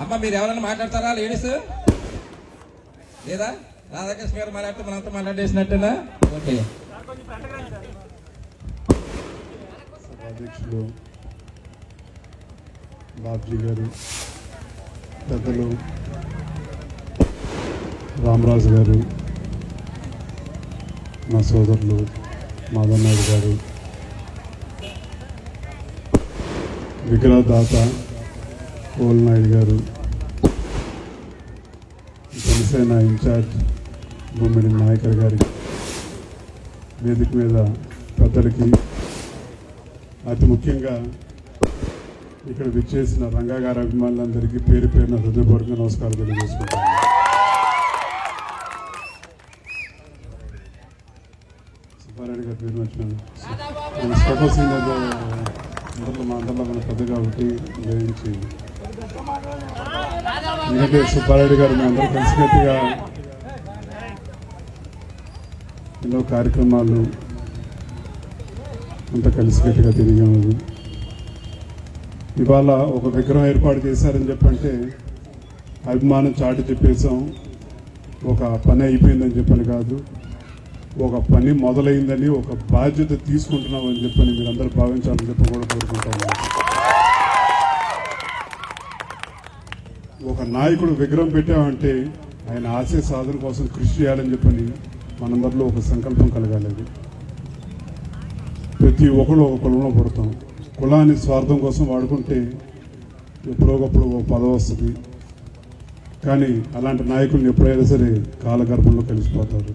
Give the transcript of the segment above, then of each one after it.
అమ్మ మీరు ఎవరైనా మాట్లాడతారా లేడీస్? లేదా? రాధాకృష్ణ గారు మాట్లాడితే మనంతా మాట్లాడేసినట్టేనా? ఓకే. అధ్యక్షులు బాబ్జీ గారు పెద్దలు రామరాజు గారు మా సోదరులు మాధవ్ నాయుడు గారు విగ్రహదాత కోల్ నాయుడు గారు జనసేన ఇన్ఛార్జ్ బొమ్మిడి నాయకర్ గారికి వేదిక మీద పెద్దలకి అతి ముఖ్యంగా ఇక్కడ విచ్చేసిన రంగా గారి అభిమానులందరికీ పేరు పేరున హృదయపూర్వక నమస్కారం తెలియజేసుకుంటాను సుబ్బారెడ్డి గారి పేరు వచ్చినాను స్పెషల్ సింగ్ మా అందరిలో మన పెద్ద కాబట్టి గ్రహించి ఎందుకంటే సుబ్బారెడ్డి గారు మీ అందరూ కలిసికట్టుగా ఎన్నో కార్యక్రమాలు అంతా కలిసికట్టుగా తిరిగాము ఇవాళ ఒక విగ్రహం ఏర్పాటు చేశారని చెప్పంటే అభిమానం చాటి చెప్పేశాం. ఒక పని అయిపోయిందని చెప్పని కాదు ఒక పని మొదలైందని ఒక బాధ్యత తీసుకుంటున్నామని చెప్పని మీరందరూ భావించాలని చెప్పి కూడా కోరుకుంటాము నాయకుడు విగ్రహం పెట్టామంటే ఆయన ఆశయ సాధన కోసం కృషి చేయాలని చెప్పని మనందరిలో ఒక సంకల్పం కలగాలి ప్రతి ఒక్కరు ఒక కులంలో పడతాం. కులాన్ని స్వార్థం కోసం వాడుకుంటే ఎప్పుడోకప్పుడు ఒక పదవి వస్తుంది. కానీ అలాంటి నాయకుల్ని ఎప్పుడైనా సరే కాలగర్భంలో కలిసిపోతారు.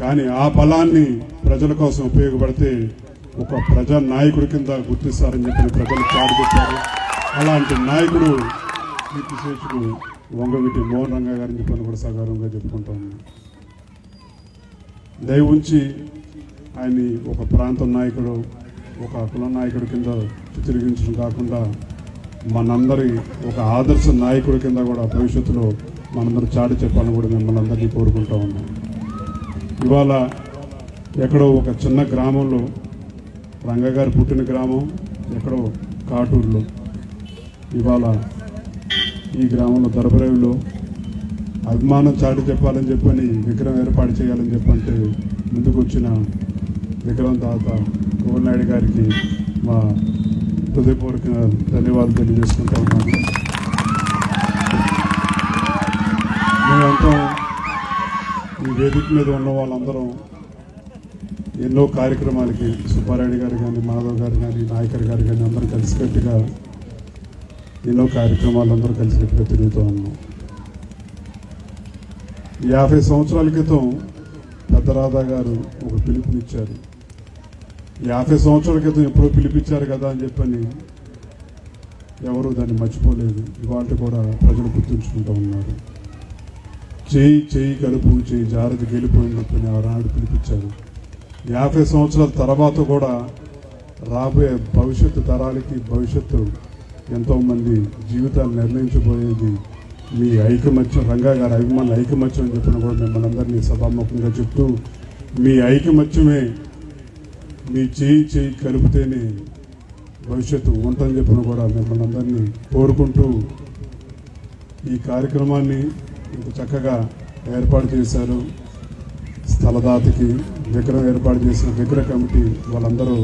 కానీ ఆ బలాన్ని ప్రజల కోసం ఉపయోగపడితే ఒక ప్రజా నాయకుడి కింద గుర్తిస్తారని చెప్పి ప్రజలు చాటుకొచ్చారు అలాంటి నాయకుడు కీర్తిశేషుడు వంగవీటి మోహన్ రంగ గారిని చెప్పని కూడా సగారంగా చెప్పుకుంటాము దయ ఉంచి ఆయన్ని ఒక ప్రాంత నాయకుడు ఒక కుల నాయకుడి కింద చిత్రీకరించడం కాకుండా మనందరి ఒక ఆదర్శ నాయకుడి కింద కూడా భవిష్యత్తులో మనందరూ చాటి చెప్పాలని కూడా మిమ్మల్ని అందరినీ కోరుకుంటా ఉన్నాం. ఇవాళ ఎక్కడో ఒక చిన్న గ్రామంలో రంగగారు పుట్టిన గ్రామం ఎక్కడో కాటూరులో. ఇవాళ ఈ గ్రామంలో దరబరేవులో అభిమానం చాటి చెప్పాలని చెప్పని విగ్రహం ఏర్పాటు చేయాలని చెప్పంటే ముందుకు వచ్చిన విగ్రహం తాత కోవలనాయుడు గారికి మా హృదయపూర్వక ధన్యవాదాలు తెలియజేసుకుంటా ఉన్నాను. మేమంతా ఈ వేదిక మీద ఉన్న వాళ్ళందరం ఎన్నో కార్యక్రమాలకి సుబ్బారెడ్డి గారు కానీ మాధవ్ గారు కానీ నాయకర్ గారు కానీ అందరం కలిసికట్టుగా ఎన్నో కార్యక్రమాలు అందరూ కలిసి తిరుగుతూ ఉన్నాం. యాభై సంవత్సరాల క్రితం పెద్దరాధా గారు ఒక పిలుపునిచ్చారు. యాభై సంవత్సరాల క్రితం ఎప్పుడో పిలిపించారు కదా అని చెప్పని ఎవరు దాన్ని మర్చిపోలేదు. ఇవాళ కూడా ప్రజలు గుర్తుంచుకుంటూ ఉన్నారు. చేయి చేయి కలుపు చేయి జారది గెలుపు అని చెప్పని ఆనాడు పిలిపించారు యాభై సంవత్సరాల తర్వాత కూడా రాబోయే భవిష్యత్తు తరాలకి భవిష్యత్తు ఎంతోమంది జీవితాలు నిర్ణయించబోయేది మీ ఐకమత్యం రంగా గారు అభిమానుల ఐకమత్యం అని చెప్పిన కూడా మిమ్మల్ని అందరినీ సభాముఖంగా చెప్తూ మీ ఐకమత్యమే మీ చేయి చేయి కలిపితేనే భవిష్యత్తు ఉంటుందని చెప్పిన కూడా మిమ్మల్ని అందరినీ కోరుకుంటూ ఈ కార్యక్రమాన్ని ఇంత చక్కగా ఏర్పాటు చేశారు. స్థలదాతకి విగ్రహం ఏర్పాటు చేసిన విగ్రహ కమిటీ వాళ్ళందరూ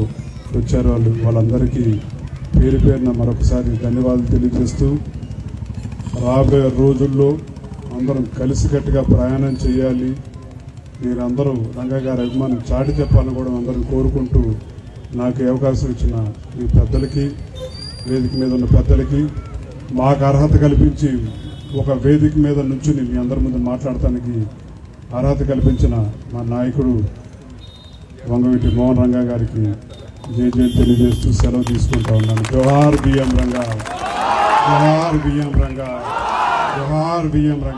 వచ్చారు. వాళ్ళు వాళ్ళందరికీ పేరు పేరున మరొకసారి ధన్యవాదాలు తెలియజేస్తూ రాబోయే రోజుల్లో అందరం కలిసికట్టుగా ప్రయాణం చేయాలి. మీరందరూ రంగగారి అభిమానం చాటి చెప్పాలని కూడా అందరం కోరుకుంటూ నాకు అవకాశం ఇచ్చిన మీ పెద్దలకి వేదిక మీద ఉన్న పెద్దలకి మాకు అర్హత కల్పించి ఒక వేదిక మీద నుంచి మీ అందరి ముందు మాట్లాడటానికి అర్హత కల్పించిన మా నాయకుడు వంగవీటి మోహన్ రంగా గారికి జై తెలియజేస్తూ సెలవు తీసుకుంటా ఉన్నాను. జోహార్ బియ్యం రంగా. జోహార్ బియ్యం రంగా. జోహార్ బియ్యం రంగా.